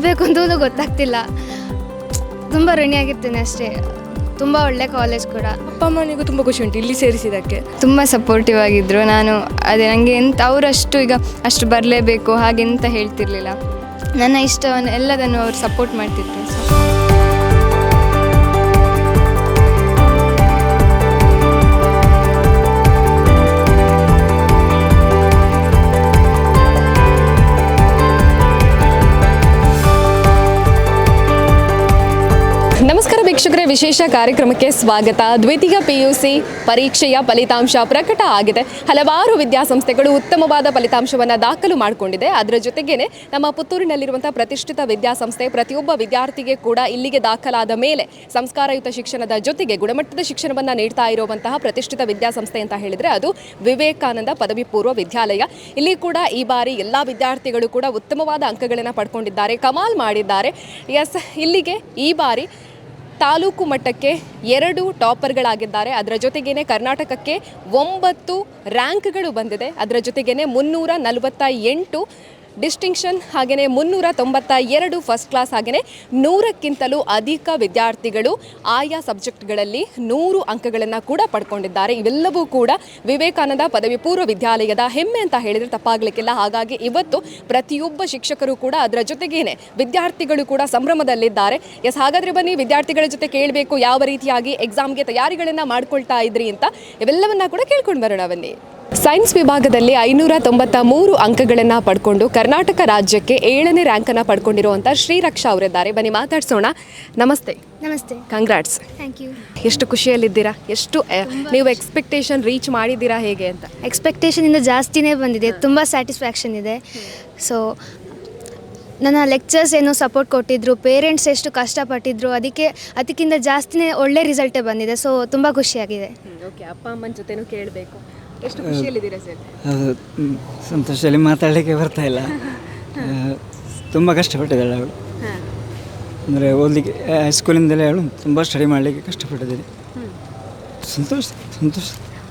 ಹೇಳಬೇಕು ಅಂತಲೂ ಗೊತ್ತಾಗ್ತಿಲ್ಲ. ತುಂಬ ಋಣಿಯಾಗಿರ್ತೇನೆ ಅಷ್ಟೇ. ತುಂಬ ಒಳ್ಳೆ ಕಾಲೇಜ್ ಕೂಡ. ಅಪ್ಪ ಅಮ್ಮನಿಗೂ ತುಂಬ ಖುಷಿ ಉಂಟು ಇಲ್ಲಿ ಸೇರಿಸಿದ್ದಕ್ಕೆ? ತುಂಬ ಸಪೋರ್ಟಿವ್ ಆಗಿದ್ದರು ನಾನು. ಅದೇ ನನಗೆ ಎಂತ ಅವರಷ್ಟು ಈಗ ಅಷ್ಟು ಬರಲೇಬೇಕು ಹಾಗೆಂತ ಹೇಳ್ತಿರ್ಲಿಲ್ಲ. ನನ್ನ ಇಷ್ಟವನ್ನು ಎಲ್ಲದನ್ನು ಅವರು ಸಪೋರ್ಟ್ ಮಾಡ್ತಿದ್ರು. ವೀಕ್ಷಕರೇ, ವಿಶೇಷ ಕಾರ್ಯಕ್ರಮಕ್ಕೆ ಸ್ವಾಗತ. ದ್ವಿತೀಯ ಪಿಯುಸಿ ಪರೀಕ್ಷೆಯ ಫಲಿತಾಂಶ ಪ್ರಕಟ ಆಗಿದೆ. ಹಲವಾರು ವಿದ್ಯಾಸಂಸ್ಥೆಗಳು ಉತ್ತಮವಾದ ಫಲಿತಾಂಶವನ್ನು ದಾಖಲು ಮಾಡಿಕೊಂಡಿದೆ. ಅದರ ಜೊತೆಗೇನೆ ನಮ್ಮ ಪುತ್ತೂರಿನಲ್ಲಿರುವಂಥ ಪ್ರತಿಷ್ಠಿತ ವಿದ್ಯಾಸಂಸ್ಥೆ ಪ್ರತಿಯೊಬ್ಬ ವಿದ್ಯಾರ್ಥಿಗೆ ಕೂಡ ಇಲ್ಲಿಗೆ ದಾಖಲಾದ ಮೇಲೆ ಸಂಸ್ಕಾರಯುತ ಶಿಕ್ಷಣದ ಜೊತೆಗೆ ಗುಣಮಟ್ಟದ ಶಿಕ್ಷಣವನ್ನು ನೀಡ್ತಾ ಇರುವಂತಹ ಪ್ರತಿಷ್ಠಿತ ವಿದ್ಯಾಸಂಸ್ಥೆ ಅಂತ ಹೇಳಿದರೆ ಅದು ವಿವೇಕಾನಂದ ಪದವಿ ಪೂರ್ವ ವಿದ್ಯಾಲಯ. ಇಲ್ಲಿ ಕೂಡ ಈ ಬಾರಿ ಎಲ್ಲ ವಿದ್ಯಾರ್ಥಿಗಳು ಕೂಡ ಉತ್ತಮವಾದ ಅಂಕಗಳನ್ನು ಪಡ್ಕೊಂಡಿದ್ದಾರೆ, ಕಮಾಲ್ ಮಾಡಿದ್ದಾರೆ. ಎಸ್ ಇಲ್ಲಿಗೆ ಈ ಬಾರಿ ತಾಲೂಕು ಮಟ್ಟಕ್ಕೆ ಎರಡು ಟಾಪರ್ಗಳಾಗಿದ್ದಾರೆ. ಅದರ ಜೊತೆಗೇನೆ ಕರ್ನಾಟಕಕ್ಕೆ ಒಂಬತ್ತು ರ್ಯಾಂಕ್ಗಳು ಬಂದಿದೆ. ಅದರ ಜೊತೆಗೇನೆ ಮುನ್ನೂರ ನಲವತ್ತ ಎಂಟು ಡಿಸ್ಟಿಂಕ್ಷನ್ ಹಾಗೆಯೇ ಮುನ್ನೂರ ತೊಂಬತ್ತ ಎರಡು ಫಸ್ಟ್ ಕ್ಲಾಸ್ ಹಾಗೆಯೇ ನೂರಕ್ಕಿಂತಲೂ ಅಧಿಕ ವಿದ್ಯಾರ್ಥಿಗಳು ಆಯಾ ಸಬ್ಜೆಕ್ಟ್ಗಳಲ್ಲಿ ನೂರು ಅಂಕಗಳನ್ನು ಕೂಡ ಪಡ್ಕೊಂಡಿದ್ದಾರೆ. ಇವೆಲ್ಲವೂ ಕೂಡ ವಿವೇಕಾನಂದ ಪದವಿ ಪೂರ್ವ ವಿದ್ಯಾಲಯದ ಹೆಮ್ಮೆ ಅಂತ ಹೇಳಿದರೆ ತಪ್ಪಾಗಲಿಕ್ಕಿಲ್ಲ. ಹಾಗಾಗಿ ಇವತ್ತು ಪ್ರತಿಯೊಬ್ಬ ಶಿಕ್ಷಕರು ಕೂಡ ಅದರ ಜೊತೆಗೇನೆ ವಿದ್ಯಾರ್ಥಿಗಳು ಕೂಡ ಸಂಭ್ರಮದಲ್ಲಿದ್ದಾರೆ. ಎಸ್, ಹಾಗಾದರೆ ಬನ್ನಿ ವಿದ್ಯಾರ್ಥಿಗಳ ಜೊತೆ ಕೇಳಬೇಕು ಯಾವ ರೀತಿಯಾಗಿ ಎಕ್ಸಾಮ್ಗೆ ತಯಾರಿಗಳನ್ನು ಮಾಡ್ಕೊಳ್ತಾ ಇದ್ರಿ ಅಂತ. ಇವೆಲ್ಲವನ್ನ ಕೂಡ ಕೇಳ್ಕೊಂಡು ಬರೋಣ ಬನ್ನಿ. ಸೈನ್ಸ್ ವಿಭಾಗದಲ್ಲಿ ಐನೂರ ತೊಂಬತ್ತ ಮೂರು ಅಂಕಗಳನ್ನು ಪಡ್ಕೊಂಡು ಕರ್ನಾಟಕ ರಾಜ್ಯಕ್ಕೆ ಏಳನೇ ರ್ಯಾಂಕನ್ನು ಪಡ್ಕೊಂಡಿರುವಂಥ ಶ್ರೀರಕ್ಷಾ ಅವರಿದ್ದಾರೆ. ಬನ್ನಿ ಮಾತಾಡ್ಸೋಣ. ನಮಸ್ತೆ. ನಮಸ್ತೆ. ಕಂಗ್ರಾಟ್ಸ್ ಥ್ಯಾಂಕ್ ಯು ಎಷ್ಟು ಖುಷಿಯಲ್ಲಿದ್ದೀರಾ? ಎಷ್ಟು ನೀವು ಎಕ್ಸ್ಪೆಕ್ಟೇಷನ್ ರೀಚ್ ಮಾಡಿದ್ದೀರಾ ಹೇಗೆ ಅಂತ? ಎಕ್ಸ್ಪೆಕ್ಟೇಷನಿಂದ ಜಾಸ್ತಿನೇ ಬಂದಿದೆ. ತುಂಬ ಸ್ಯಾಟಿಸ್ಫ್ಯಾಕ್ಷನ್ ಇದೆ. ಸೊ ನನ್ನ ಲೆಕ್ಚರ್ಸ್ ಏನು ಸಪೋರ್ಟ್ ಕೊಟ್ಟಿದ್ರು ಪೇರೆಂಟ್ಸ್ ಎಷ್ಟು ಕಷ್ಟಪಟ್ಟಿದ್ರು ಅದಕ್ಕೆ ಅದಕ್ಕಿಂತ ಜಾಸ್ತಿನೇ ಒಳ್ಳೆ ರಿಸಲ್ಟೇ ಬಂದಿದೆ. ಸೊ ತುಂಬ ಖುಷಿಯಾಗಿದೆ. ಓಕೆ ಅಪ್ಪ ಅಮ್ಮನ ಜೊತೆನೂ ಕೇಳಬೇಕು. ಎಷ್ಟು ಖುಷಿಯಲ್ಲಿದ್ದೀರಾ ಸರ್? ಅದು ಸಂತೋಷದಲ್ಲಿ ಮಾತಾಡಲಿಕ್ಕೆ ಬರ್ತಾ ಇಲ್ಲ. ತುಂಬ ಕಷ್ಟಪಟ್ಟಿದ್ದಾಳೆ ಅವಳು. ಅಂದರೆ ಓದಲಿಕ್ಕೆ ಹೈಸ್ಕೂಲಿಂದಲೇ ಅವಳು ತುಂಬ ಸ್ಟಡಿ ಮಾಡಲಿಕ್ಕೆ ಕಷ್ಟಪಟ್ಟಿದ್ದೀನಿ. ಸಂತೋಷ ಸಂತೋಷ.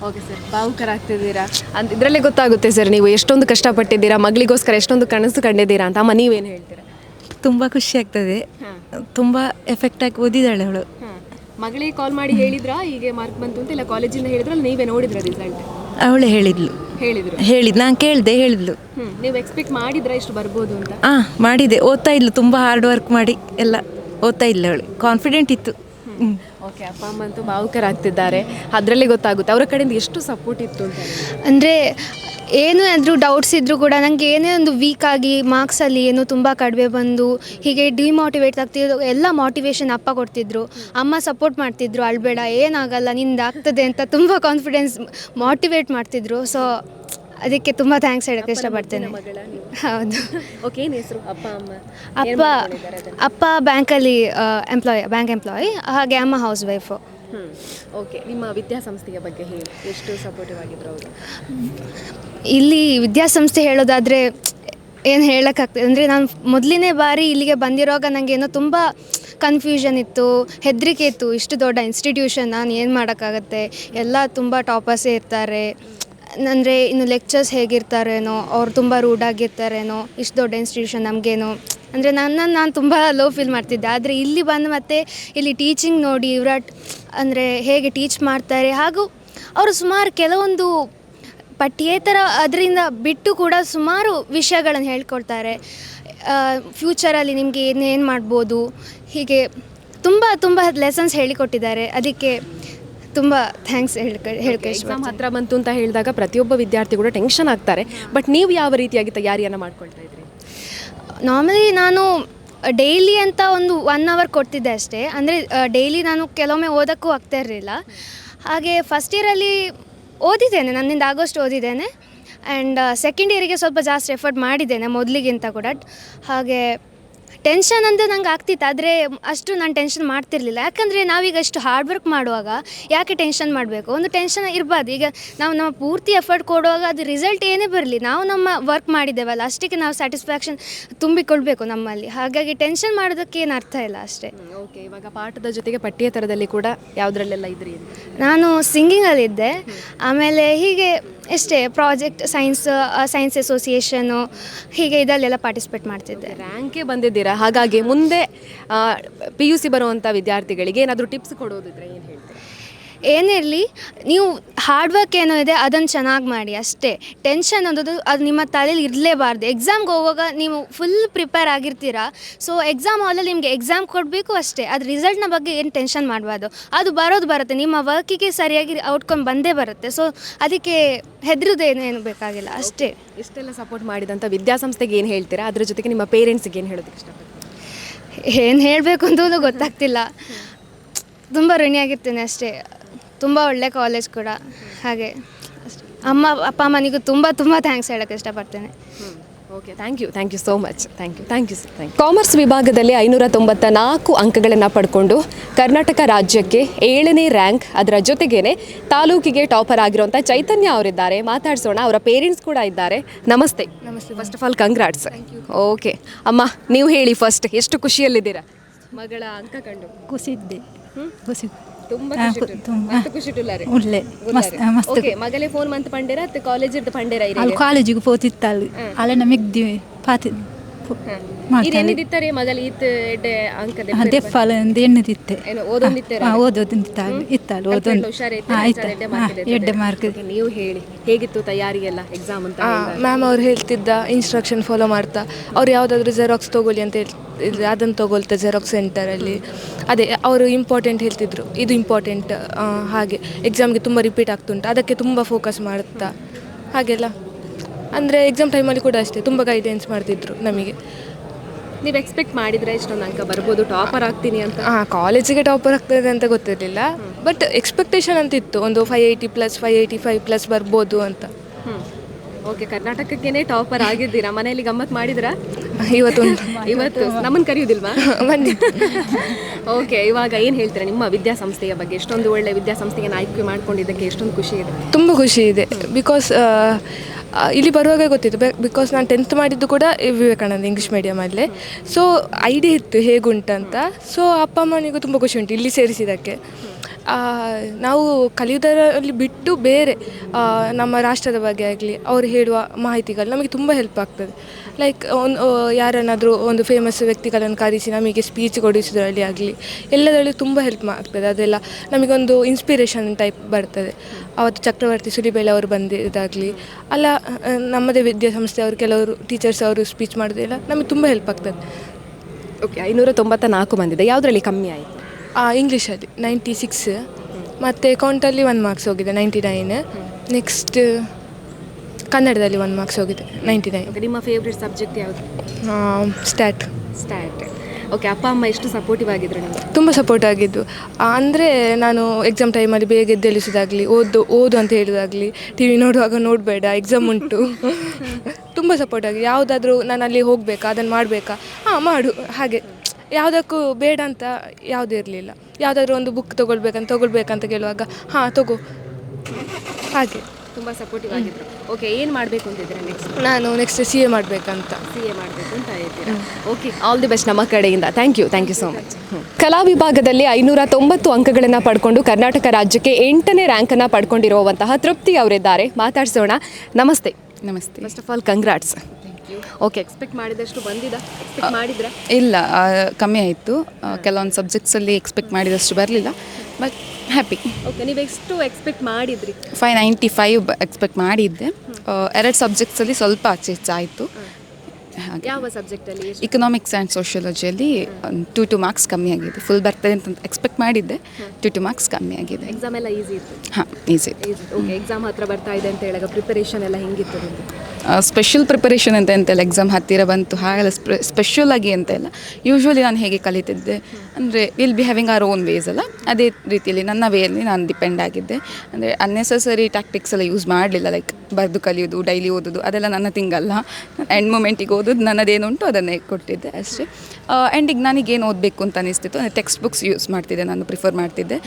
ಓಕೆ ಸರ್ ಭಾವುಕರಾಗ್ತಿದ್ದೀರಾ? ಅಂತ ಇದರಲ್ಲೇ ಗೊತ್ತಾಗುತ್ತೆ ಸರ್ ನೀವು ಎಷ್ಟೊಂದು ಕಷ್ಟಪಟ್ಟಿದ್ದೀರಾ ಮಗಳಿಗೋಸ್ಕರ ಎಷ್ಟೊಂದು ಕನಸು ಕಂಡಿದ್ದೀರಾ ಅಂತ ಅಮ್ಮ ನೀವೇನು ಹೇಳ್ತೀರಾ? ತುಂಬ ಖುಷಿ ಆಗ್ತದೆ. ತುಂಬ ಎಫೆಕ್ಟ್ ಆಗಿ ಓದಿದಾಳೆ ಅವಳು. ಮಗಳಿಗೆ ಕಾಲ್ ಮಾಡಿ ಹೇಳಿದ್ರಾ? ಹೀಗೆ ಮಾರ್ಕ್ ಬಂತು ಅಂತ ಇಲ್ಲ ಕಾಲೇಜಿಂದ ಹೇಳಿದ್ರಲ್ಲ ನೀವೇ ನೋಡಿದ್ರ ರಿಸಲ್ಟ್ ಅವಳೇ ಹೇಳಿದ್ಲು. ಹೇಳಿದ್ರು. ಹೇಳಿದ್ ನಾನು ಕೇಳಿದೆ ಹೇಳಿದ್ಲು. ಹ್ಮ್ ನೀವು ಎಕ್ಸ್ಪೆಕ್ಟ್ ಮಾಡಿದ್ರೆ ಇಷ್ಟು ಬರ್ಬೋದು ಅಂತ? ಆ ಮಾಡಿದೆ. ಓದ್ತಾ ಇದ್ಲು ತುಂಬ ಹಾರ್ಡ್ ವರ್ಕ್ ಮಾಡಿ ಎಲ್ಲ ಓದ್ತಾ ಇದ್ಲು ಅವಳು. ಕಾನ್ಫಿಡೆಂಟ್ ಇತ್ತು. ಹ್ಮ್. ಓಕೆ ಅಪ್ಪ ಅಮ್ಮ ಅಂತೂ ಭಾವುಕರಾಗ್ತಿದ್ದಾರೆ. ಅದರಲ್ಲಿ ಗೊತ್ತಾಗುತ್ತೆ. ಅವರ ಕಡೆಯಿಂದ ಎಷ್ಟು ಸಪೋರ್ಟ್ ಇತ್ತು ಅಂತ? ಅಂದರೆ ಏನು ಆದರೂ ಡೌಟ್ಸ್ ಇದ್ದರೂ ಕೂಡ ನನಗೆ ಏನೇ ಒಂದು ವೀಕ್ ಆಗಿ ಮಾರ್ಕ್ಸಲ್ಲಿ ಏನು ತುಂಬ ಕಡಿಮೆ ಬಂದು ಹೀಗೆ ಡಿಮೋಟಿವೇಟ್ ಆಗ್ತಿದ್ದು ಎಲ್ಲ ಮೋಟಿವೇಶನ್ ಅಪ್ಪ ಕೊಡ್ತಿದ್ರು. ಅಮ್ಮ ಸಪೋರ್ಟ್ ಮಾಡ್ತಿದ್ರು ಅಳ್ಬೇಡ ಏನಾಗಲ್ಲ ನಿಂದ ಆಗ್ತದೆ ಅಂತ ತುಂಬ ಕಾನ್ಫಿಡೆನ್ಸ್ ಮೋಟಿವೇಟ್ ಮಾಡ್ತಿದ್ರು. ಸೊ ಅದಕ್ಕೆ ತುಂಬ ಥ್ಯಾಂಕ್ಸ್ ಹೇಳಕ್ಕೆ ಇಷ್ಟಪಡ್ತೇನೆ. ಹೌದು. ಓಕೆ ಹೆಸರು? ಅಪ್ಪ ಅಮ್ಮ? ಅಪ್ಪ ಅಪ್ಪ ಬ್ಯಾಂಕಲ್ಲಿ ಎಂಪ್ಲಾಯ್ ಬ್ಯಾಂಕ್ ಎಂಪ್ಲಾಯ್ ಹಾಗೆ ಅಮ್ಮ ಹೌಸ್ ವೈಫು ಓಕೆ ನಿಮ್ಮ ವಿದ್ಯಾಸಂಸ್ಥೆಯ ಬಗ್ಗೆ ಹೇಳಿ. ಎಷ್ಟು ಸಪೋರ್ಟಿವ್ ಆಗಿದ್ರು ಅವರು? ಇಲ್ಲಿ ವಿದ್ಯಾಸಂಸ್ಥೆ ಹೇಳೋದಾದರೆ ಏನು ಹೇಳೋಕ್ಕಾಗ್ತದೆ ಅಂದರೆ ನಾನು ಮೊದಲನೇ ಬಾರಿ ಇಲ್ಲಿಗೆ ಬಂದಿರೋವಾಗ ಏನೋ ತುಂಬ ಕನ್ಫ್ಯೂಷನ್ ಇತ್ತು. ಹೆದರಿಕೆ ಇತ್ತು. ಇಷ್ಟು ದೊಡ್ಡ ಇನ್ಸ್ಟಿಟ್ಯೂಷನ್ ನಾನು ಏನು ಮಾಡೋಕ್ಕಾಗತ್ತೆ? ಎಲ್ಲ ತುಂಬ ಟಾಪರ್ಸೇ ಇರ್ತಾರೆ. ಅಂದರೆ ಇನ್ನು ಲೆಕ್ಚರ್ಸ್ ಹೇಗಿರ್ತಾರೇನೋ, ಅವ್ರು ತುಂಬ ರೂಢಾಗಿರ್ತಾರೇನೋ ಇಷ್ಟು ದೊಡ್ಡ ಇನ್ಸ್ಟಿಟ್ಯೂಷನ್ ನಮಗೇನೋ. ಅಂದರೆ ನನ್ನನ್ನು ನಾನು ತುಂಬ ಲೋ ಫೀಲ್ ಮಾಡ್ತಿದ್ದೆ. ಆದರೆ ಇಲ್ಲಿ ಬಂದು ಮತ್ತೆ ಇಲ್ಲಿ ಟೀಚಿಂಗ್ ನೋಡಿ ಇವರ ಅಂದರೆ ಹೇಗೆ ಟೀಚ್ ಮಾಡ್ತಾರೆ ಹಾಗೂ ಅವರು ಸುಮಾರು ಕೆಲವೊಂದು ಪಠ್ಯೇತರ ಅದರಿಂದ ಬಿಟ್ಟು ಕೂಡ ಸುಮಾರು ವಿಷಯಗಳನ್ನು ಹೇಳ್ಕೊಡ್ತಾರೆ. ಫ್ಯೂಚರಲ್ಲಿ ನಿಮಗೆ ಏನೇನು ಮಾಡ್ಬೋದು? ಹೀಗೆ ತುಂಬ ತುಂಬ ಲೆಸನ್ಸ್ ಹೇಳಿಕೊಟ್ಟಿದ್ದಾರೆ. ಅದಕ್ಕೆ ತುಂಬ ಥ್ಯಾಂಕ್ಸ್ ಹೇಳ್ಕೆ ಎಕ್ಸಾಮ್ ಹತ್ರ ಬಂತು ಅಂತ ಹೇಳಿದಾಗ ಪ್ರತಿಯೊಬ್ಬ ವಿದ್ಯಾರ್ಥಿ ಕೂಡ ಟೆನ್ಷನ್ ಆಗ್ತಾರೆ. ಬಟ್ ನೀವು ಯಾವ ರೀತಿಯಾಗಿ ತಯಾರಿಯನ್ನು ಮಾಡ್ಕೊಳ್ತಾ ಇದ್ರಿ? ನಾರ್ಮಲಿ ನಾನು ಡೈಲಿ ಅಂತ ಒಂದು ಒನ್ ಅವರ್ ಕೊಡ್ತಿದ್ದೆ ಅಷ್ಟೇ. ಅಂದರೆ ಡೈಲಿ ನಾನು ಕೆಲವೊಮ್ಮೆ ಓದೋಕ್ಕೂ ಆಗ್ತಾ ಇರಲಿಲ್ಲ. ಹಾಗೆ ಫಸ್ಟ್ ಇಯರಲ್ಲಿ ಓದಿದ್ದೇನೆ, ನನ್ನಿಂದ ಆಗೋಷ್ಟು ಓದಿದ್ದೇನೆ. ಆ್ಯಂಡ್ ಸೆಕೆಂಡ್ ಇಯರಿಗೆ ಸ್ವಲ್ಪ ಜಾಸ್ತಿ ಎಫರ್ಟ್ ಮಾಡಿದ್ದೇನೆ, ಮೊದಲಿಗಿಂತ ಕೂಡ. ಹಾಗೆ ಟೆನ್ಷನ್ ಅಂದರೆ ನಂಗೆ ಆಗ್ತಿತ್ತು ಆದರೆ ಅಷ್ಟು ನಾನು ಟೆನ್ಷನ್ ಮಾಡ್ತಿರ್ಲಿಲ್ಲ. ಯಾಕಂದರೆ ನಾವೀಗ ಅಷ್ಟು ಹಾರ್ಡ್ ವರ್ಕ್ ಮಾಡುವಾಗ ಯಾಕೆ ಟೆನ್ಷನ್ ಮಾಡಬೇಕು? ಒಂದು ಟೆನ್ಷನ್ ಇರಬಾರ್ದು. ಈಗ ನಾವು ನಮ್ಮ ಪೂರ್ತಿ ಎಫರ್ಟ್ ಕೊಡುವಾಗ ಅದು ರಿಸಲ್ಟ್ ಏನೇ ಬರಲಿ ನಾವು ನಮ್ಮ ವರ್ಕ್ ಮಾಡಿದ್ದೇವಲ್ಲ ಅಷ್ಟಕ್ಕೆ ನಾವು ಸ್ಯಾಟಿಸ್ಫ್ಯಾಕ್ಷನ್ ತುಂಬಿಕೊಳ್ಬೇಕು ನಮ್ಮಲ್ಲಿ. ಹಾಗಾಗಿ ಟೆನ್ಷನ್ ಮಾಡೋದಕ್ಕೆ ಏನು ಅರ್ಥ ಇಲ್ಲ ಅಷ್ಟೇ. ಓಕೆ ಇವಾಗ ಪಾಠದ ಜೊತೆಗೆ ಪಠ್ಯೇತರದಲ್ಲಿ ಕೂಡ ಯಾವುದರಲ್ಲೆಲ್ಲ ಇದ್ರಿ ನಾನು ಸಿಂಗಿಂಗಲ್ಲಿದ್ದೆ ಆಮೇಲೆ ಹೀಗೆ ಎಷ್ಟೇ ಪ್ರಾಜೆಕ್ಟ್ ಸೈನ್ಸ್ ಸೈನ್ಸ್ ಅಸೋಸಿಯೇಷನು ಹೀಗೆ ಇದರಲ್ಲೆಲ್ಲ ಪಾರ್ಟಿಸಿಪೇಟ್ ಮಾಡ್ತಿದ್ದೆ. ರ್ಯಾಂಕೇ ಬಂದಿದ್ದಿಲ್ಲ ಇದ್ದೀರಾ ಹಾಗಾಗಿ ಮುಂದೆ ಪಿ ಯು ಸಿ ಬರುವಂಥ ವಿದ್ಯಾರ್ಥಿಗಳಿಗೆ ಏನಾದರೂ ಟಿಪ್ಸ್ ಕೊಡೋದಿದ್ರೆ ಏನು ಏನೇ ಇರಲಿ ನೀವು ಹಾರ್ಡ್ ವರ್ಕ್ ಏನೋ ಇದೆ ಅದನ್ನು ಚೆನ್ನಾಗಿ ಮಾಡಿ ಅಷ್ಟೇ. ಟೆನ್ಷನ್ ಅನ್ನೋದು ಅದು ನಿಮ್ಮ ತಲೆಯಲ್ಲಿ ಇರಲೇಬಾರ್ದು. ಎಕ್ಸಾಮ್ಗೆ ಹೋಗುವಾಗ ನೀವು ಫುಲ್ ಪ್ರಿಪೇರ್ ಆಗಿರ್ತೀರಾ ಸೊ ಎಕ್ಸಾಮ್ ಹಾಲಲ್ಲಿ ನಿಮಗೆ ಎಕ್ಸಾಮ್ ಕೊಡಬೇಕು ಅಷ್ಟೇ. ಅದು ರಿಸಲ್ಟ್ನ ಬಗ್ಗೆ ಏನು ಟೆನ್ಷನ್ ಮಾಡಬಾರ್ದು. ಅದು ಬರೋದು ಬರುತ್ತೆ. ನಿಮ್ಮ ವರ್ಕಿಗೆ ಸರಿಯಾಗಿ ಔಟ್ಕಮ್ ಬಂದೇ ಬರುತ್ತೆ. ಸೊ ಅದಕ್ಕೆ ಹೆದರೋದೇನೇನು ಬೇಕಾಗಿಲ್ಲ. ಅಷ್ಟೇ. ಇಷ್ಟೆಲ್ಲ ಸಪೋರ್ಟ್ ಮಾಡಿದಂಥ ವಿದ್ಯಾಸಂಸ್ಥೆಗೆ ಏನು ಹೇಳ್ತೀರಾ? ಅದ್ರ ಜೊತೆಗೆ ನಿಮ್ಮ ಪೇರೆಂಟ್ಸ್ಗೆ ಏನು ಹೇಳೋದಕ್ಕೆ ಇಷ್ಟಪಡ್ತೀರಾ? ಏನು ಹೇಳಬೇಕು ಅಂತ ಗೊತ್ತಾಗ್ತಿಲ್ಲ. ತುಂಬ ಋಣಿಯಾಗಿರ್ತೀನಿ ಅಷ್ಟೇ. ತುಂಬ ಒಳ್ಳೆ ಕಾಲೇಜ್ ಕೂಡ. ಹಾಗೆ. ಅಮ್ಮ ಅಪ್ಪ ಅಮ್ಮನಿಗೂ ತುಂಬ ತುಂಬ ಥ್ಯಾಂಕ್ಸ್ ಹೇಳಕ್ಕೆ ಇಷ್ಟಪಡ್ತೇನೆ. Okay thank you thank you so much thank you thank you sir thank commerce ವಿಭಾಗದಲ್ಲಿ ಐನೂರ ತೊಂಬತ್ತ ನಾಲ್ಕು ಅಂಕಗಳನ್ನು ಪಡ್ಕೊಂಡು ಕರ್ನಾಟಕ ರಾಜ್ಯಕ್ಕೆ ಏಳನೇ ರ್ಯಾಂಕ್ ಅದರ ಜೊತೆಗೇನೆ ತಾಲೂಕಿಗೆ ಟಾಪರ್ ಆಗಿರುವಂಥ ಚೈತನ್ಯ ಅವರಿದ್ದಾರೆ. ಮಾತಾಡ್ಸೋಣ ಅವರ ಪೇರೆಂಟ್ಸ್ ಕೂಡ ಇದ್ದಾರೆ. ನಮಸ್ತೆ. ನಮಸ್ತೆ first of all congrats okay ಅಮ್ಮ ನೀವು ಹೇಳಿ ಫಸ್ಟ್ ಎಷ್ಟು ಖುಷಿಯಲ್ಲಿದ್ದೀರಾ? ಮಗಳ ಅಂಕ ಕಂಡು. ಕುಸಿದ್ದೆ ಕುಸಿದ್ ತುಂಬ ಖುಷಿ ತುಂಬ. ಮಸ್ತ್ ಖುಷಿ ಉಳ್ಳೆ ಮಸ್ತ್ ಮಸ್ತ್. ಓಕೆ ಮಗಲೇ ಫೋನ್ ಮಂತ್ ಪಂಡೇರ ಅತ್ತೆ ಕಾಲೇಜ್ ಇರ್ದ ಪಂಡೇರ ಅಲ್ಲಿ ಕಾಲೇಜಿಗೆ ಪೋತಿತ್ತಲ್ಲಿ ಅಲ್ಲ. ನಮಗೆ ಪಾತಿ ಮಾಡ್ತಾರೆ ಇದೇನಿದಿತ್ತಾರೆ ಮಗಲಿ ಇತ್ತು ಎಡ್ಡೆ ಅಂಕದ ದೆಫ್ಫಾಲ ಒಂದು ಎಣ್ಣದಿತ್ತೆ. ಏನು ಓದೊಂದಿತ್ತಾರೆ ಹಾಂ ಓದೋದಿಂತಾಗ ಇತ್ತಲ್ಲ ಓದೊಂದು. ಎಡ್ಡೆ ಮಾರ್ಕ್ ನೀವು ಹೇಳಿ. ಹೇಗಿತ್ತು ತಯಾರಿ ಎಲ್ಲ ಎಕ್ಸಾಮ್ ಅಂತ ಮ್ಯಾಮ್ ಅವ್ರು ಹೇಳ್ತಿದ್ದ ಇನ್ಸ್ಟ್ರಕ್ಷನ್ ಫಾಲೋ ಮಾಡ್ತಾ. ಅವ್ರು ಯಾವುದಾದ್ರೂ ಜೆರಾಕ್ಸ್ ತಗೊಳ್ಳಿ ಅಂತ ಹೇಳ್ತಿದ್ರೆ ಅದನ್ನು ತೊಗೊಳ್ತೆ ಜೆರಾಕ್ಸ್ ಸೆಂಟರಲ್ಲಿ ಅದೇ ಅವರು ಇಂಪಾರ್ಟೆಂಟ್ ಹೇಳ್ತಿದ್ರು. ಇದು ಇಂಪಾರ್ಟೆಂಟ್ ಹಾಗೆ. ಎಕ್ಸಾಮ್ಗೆ ತುಂಬ ರಿಪೀಟ್ ಆಗ್ತುಂಟು. ಅದಕ್ಕೆ ತುಂಬ ಫೋಕಸ್ ಮಾಡುತ್ತಾ ಹಾಗೆಲ್ಲ. ಅಂದರೆ ಎಕ್ಸಾಮ್ ಟೈಮಲ್ಲಿ ಕೂಡ ಅಷ್ಟೇ. ತುಂಬ ಗೈಡೆನ್ಸ್ ಮಾಡ್ತಿದ್ರು ನಮಗೆ. ನೀವು ಎಕ್ಸ್ಪೆಕ್ಟ್ ಮಾಡಿದ್ರೆ ಇಷ್ಟೊಂದು ಅಂಕ ಬರ್ಬೋದು? ಟಾಪರ್ ಆಗ್ತೀನಿ ಅಂತ? ಹಾಂ ಕಾಲೇಜಿಗೆ ಟಾಪರ್ ಆಗ್ತದೆ ಅಂತ ಗೊತ್ತಿರಲಿಲ್ಲ. ಬಟ್ ಎಕ್ಸ್ಪೆಕ್ಟೇಷನ್ ಅಂತ ಇತ್ತು. ಒಂದು five eighty plus five eighty five plus ಬರ್ಬೋದು ಅಂತ. ಓಕೆ ಕರ್ನಾಟಕಕ್ಕೇನೆ ಟಾಪರ್ ಆಗಿದ್ದೀರಾ? ಮನೆಯಲ್ಲಿ ಗಮ್ಮತ್ ಮಾಡಿದ್ರಾ ಇವತ್ತೊಂದು ಇವತ್ತು ನಮ್ಮನ್ನು ಕರೆಯುವುದಿಲ್ವಾ? ಬನ್ನಿ. ಓಕೆ ಇವಾಗ ಏನು ಹೇಳ್ತೀರಾ ನಿಮ್ಮ ವಿದ್ಯಾಸಂಸ್ಥೆಯ ಬಗ್ಗೆ? ಎಷ್ಟೊಂದು ಒಳ್ಳೆ ವಿದ್ಯಾಸಂಸ್ಥೆಗೆ ಆಯ್ಕೆ ಮಾಡ್ಕೊಂಡಿದ್ದಕ್ಕೆ ಎಷ್ಟೊಂದು ಖುಷಿ ಇದೆ? ತುಂಬ ಖುಷಿ ಇದೆ. ಬಿಕಾಸ್ ಇಲ್ಲಿ ಬರುವಾಗ ಗೊತ್ತಿತ್ತು. ಬಿಕಾಸ್ ನಾನು ಟೆಂತ್ ಮಾಡಿದ್ದು ಕೂಡ ವಿವೇಕಾನಂದ ಇಂಗ್ಲೀಷ್ ಮೀಡಿಯಮಲ್ಲೇ ಸೊ ಐಡಿಯಾ ಇತ್ತು ಹೇಗುಂಟಂತ. ಸೊ ಅಪ್ಪ ಅಮ್ಮನಿಗೂ ತುಂಬ ಖುಷಿ ಉಂಟು ಇಲ್ಲಿ ಸೇರಿಸಿದ್ದಕ್ಕೆ. ನಾವು ಕಲಿಯುವುದರಲ್ಲಿ ಬಿಟ್ಟು ಬೇರೆ ನಮ್ಮ ರಾಷ್ಟ್ರದ ಬಗ್ಗೆ ಆಗಲಿ, ಅವರು ಹೇಳುವ ಮಾಹಿತಿಗಳು ನಮಗೆ ತುಂಬ ಹೆಲ್ಪ್ ಆಗ್ತದೆ. ಲೈಕ್ ಒಂದು ಯಾರನ್ನಾದರೂ ಒಂದು ಫೇಮಸ್ ವ್ಯಕ್ತಿಗಳನ್ನು ಕರೆಸಿ ನಮಗೆ ಸ್ಪೀಚ್ ಕೊಡಿಸೋದ್ರಲ್ಲಿ ಆಗಲಿ, ಎಲ್ಲದರಲ್ಲೂ ತುಂಬ ಹೆಲ್ಪ್ ಆಗ್ತದೆ. ಅದೆಲ್ಲ ನಮಗೊಂದು ಇನ್ಸ್ಪಿರೇಷನ್ ಟೈಪ್ ಬರ್ತದೆ. ಅವತ್ತು ಚಕ್ರವರ್ತಿ ಸುಲಿಬೇಳೆ ಅವರು ಬಂದಿದ್ದಾಗಲಿ, ಅಲ್ಲ ನಮ್ಮದೇ ವಿದ್ಯಾಸಂಸ್ಥೆ ಅವರು, ಕೆಲವರು ಟೀಚರ್ಸ್ ಅವರು ಸ್ಪೀಚ್ ಮಾಡೋದೆಲ್ಲ ನಮಗೆ ತುಂಬ ಹೆಲ್ಪ್ ಆಗ್ತದೆ. ಓಕೆ ಐನೂರ ತೊಂಬತ್ತ ನಾಲ್ಕು ಬಂದಿದೆ ಯಾವುದರಲ್ಲಿ ಕಮ್ಮಿ ಆಯಿತು? ಇಂಗ್ಲೀಷಲ್ಲಿ ನೈಂಟಿ ಸಿಕ್ಸ್ ಮತ್ತು ಅಕೌಂಟಲ್ಲಿ ಒನ್ ಮಾರ್ಕ್ಸ್ ಹೋಗಿದೆ ನೈಂಟಿ ನೈನ್ ನೆಕ್ಸ್ಟ್ ಕನ್ನಡದಲ್ಲಿ ಒನ್ ಮಾರ್ಕ್ಸ್ ಹೋಗಿದೆ ನೈಂಟಿ ನೈನ್ ನಿಮ್ಮ ಫೇವ್ರೆಟ್ ಸಬ್ಜೆಕ್ಟ್ ಯಾವುದು? ಸ್ಟ್ಯಾಟ್ ಸ್ಟ್ಯಾಟ್ ಓಕೆ ಅಪ್ಪ ಅಮ್ಮ ಎಷ್ಟು ಸಪೋರ್ಟಿವ್ ಆಗಿದ್ರು ನಿಮಗೆ? ತುಂಬ ಸಪೋರ್ಟ್ ಆಗಿದ್ದು. ಅಂದರೆ ನಾನು ಎಕ್ಸಾಮ್ ಟೈಮಲ್ಲಿ ಬೇಗ ಎದ್ದೇಳಿಸೋದಾಗಲಿ ಓದು ಓದು ಅಂತ ಹೇಳೋದಾಗಲಿ ಟಿ ವಿ ನೋಡುವಾಗ ನೋಡಬೇಡ ಎಕ್ಸಾಮ್ ಉಂಟು. ತುಂಬ ಸಪೋರ್ಟ್ ಆಗಿ. ಯಾವುದಾದ್ರೂ ನಾನು ಅಲ್ಲಿ ಹೋಗಬೇಕಾ ಅದನ್ನು ಮಾಡಬೇಕಾ? ಹಾಂ ಮಾಡು ಹಾಗೆ. ಯಾವುದಕ್ಕೂ ಬೇಡ ಅಂತ ಯಾವುದು ಇರಲಿಲ್ಲ. ಯಾವುದಾದ್ರೂ ಒಂದು ಬುಕ್ ತೊಗೊಳ್ಬೇಕಂತ ತೊಗೊಳ್ಬೇಕಂತ ಕೇಳುವಾಗ ಹಾಂ ತಗೋ. ಹಾಗೆ. ತುಂಬ ಸಪೋರ್ಟಿವ್ ಆಗಿದ್ರು. ಓಕೆ ಏನು ಮಾಡಬೇಕು ಅಂತಿದ್ದೀರಾ ನೆಕ್ಸ್ಟ್ ನಾನು ನೆಕ್ಸ್ಟ್ ಸಿ ಎ ಮಾಡಬೇಕಂತ. ಸಿ ಎ ಮಾಡಬೇಕು ಅಂತ ಇದ್ದೀರಾ ಓಕೆ ಆಲ್ ದಿ ಬೆಸ್ಟ್ ನಮ್ಮ ಕಡೆಯಿಂದ. Thank you thank you so much ಕಲಾ ವಿಭಾಗದಲ್ಲಿ ಐನೂರ ತೊಂಬತ್ತು ಅಂಕಗಳನ್ನು ಪಡ್ಕೊಂಡು ಕರ್ನಾಟಕ ರಾಜ್ಯಕ್ಕೆ ಎಂಟನೇ ರ್ಯಾಂಕನ್ನು ಪಡ್ಕೊಂಡಿರುವಂತಹ ತೃಪ್ತಿ ಅವರಿದ್ದಾರೆ. ಮಾತಾಡ್ಸೋಣ. ನಮಸ್ತೆ. ನಮಸ್ತೆ. First of all congrats okay expect ಮಾಡಿದಷ್ಟು ಬಂದಿದ? ಎಕ್ಸ್ಪೆಕ್ಟ್ ಮಾಡಿದ್ರಾ? ಇಲ್ಲ ಆ, ಕಮ್ಮಿ ಆಯಿತು. ಕೆಲವೊಂದು ಸಬ್ಜೆಕ್ಟ್ಸಲ್ಲಿ ಎಕ್ಸ್ಪೆಕ್ಟ್ ಮಾಡಿದಷ್ಟು ಬರಲಿಲ್ಲ ಬಟ್ ಹ್ಯಾಪಿ ಓಕೆ ನೀವು ಎಷ್ಟು ಎಕ್ಸ್ಪೆಕ್ಟ್ ಮಾಡಿದ್ರಿ? ಫೈವ್ ನೈಂಟಿ ಫೈವ್ ಎಕ್ಸ್ಪೆಕ್ಟ್ ಮಾಡಿದ್ದೆ ಆ, ಎರಡು ಸಬ್ಜೆಕ್ಟ್ಸಲ್ಲಿ ಸ್ವಲ್ಪ ಆಚೆ ಆಯಿತು ಹಾಗೆ ಯಾವ ಸಬ್ಜೆಕ್ಟಲ್ಲಿ ಇಕನಾಮಿಕ್ಸ್ ಆ್ಯಂಡ್ ಸೋಷಿಯಾಲಜಿಯಲ್ಲಿ ಟು ಟು ಮಾರ್ಕ್ಸ್ ಕಮ್ಮಿ ಆಗಿದೆ. ಫುಲ್ ಬರ್ತದೆ ಅಂತ ಎಕ್ಸ್ಪೆಕ್ಟ್ ಮಾಡಿದ್ದೆ. ಟು ಟು ಮಾರ್ಕ್ಸ್ ಕಮ್ಮಿ ಆಗಿದೆ. ಎಕ್ಸಾಮ್ ಎಲ್ಲ ಈಸಿ ಇತ್ತು? ಹಾಂ ಈಸಿ ಓಕೆ ಎಕ್ಸಾಮ್ ಹತ್ರ ಬರ್ತಾ ಇದೆ ಅಂತ ಹೇಳಿದಾಗ ಪ್ರಿಪರೇಷನ್ ಎಲ್ಲ ಹೆಂಗಿತ್ತು ಸ್ಪೆಷಲ್ ಪ್ರಿಪರೇಷನ್ ಅಂತ ಎಂತೆಲ್ಲ ಎಕ್ಸಾಮ್ ಹತ್ತಿರ ಬಂತು ಹಾಗೆಲ್ಲ ಸ್ಪೆಷಲ್ ಆಗಿ ಅಂತ ಇಲ್ಲ. ಯೂಶ್ವಲಿ ನಾನು ಹೇಗೆ ಕಲಿತಿದ್ದೆ? ಅಂದರೆ will be having our own ways ಅಲ್ಲ? ಅದೇ ರೀತಿಯಲ್ಲಿ ನನ್ನ ವೇಯಲ್ಲಿ ನಾನು ಡಿಪೆಂಡ್ ಆಗಿದ್ದೆ. ಅಂದರೆ ಅನ್ನೆಸಸರಿ ಟ್ಯಾಕ್ಟಿಕ್ಸ್ ಎಲ್ಲ ಯೂಸ್ ಮಾಡಲಿಲ್ಲ. ಲೈಕ್ ಬರೆದು ಕಲಿಯೋದು ಡೈಲಿ ಓದೋದು ಅದೆಲ್ಲ ನನ್ನ ತಿಂಗಲ್ಲ. ಎಂಡ್ ಮೂಮೆಂಟಿಗೆ ಓದೋದು. ನನ್ನದೇನುಂಟು ಅದನ್ನೇ ಕೊಟ್ಟಿದ್ದೆ ಅಷ್ಟೇ. ಆ್ಯಂಡ್ ಈಗ ನನಗೇನು ಓದಬೇಕು ಅಂತ ಅನಿಸ್ತಿತ್ತು ಅಂದರೆ ಟೆಕ್ಸ್ಟ್ ಬುಕ್ಸ್ ಯೂಸ್ ಮಾಡ್ತಿದ್ದೆ ನಾನು ಪ್ರಿಫರ್ ಮಾಡ್ತಿದ್ದೆ.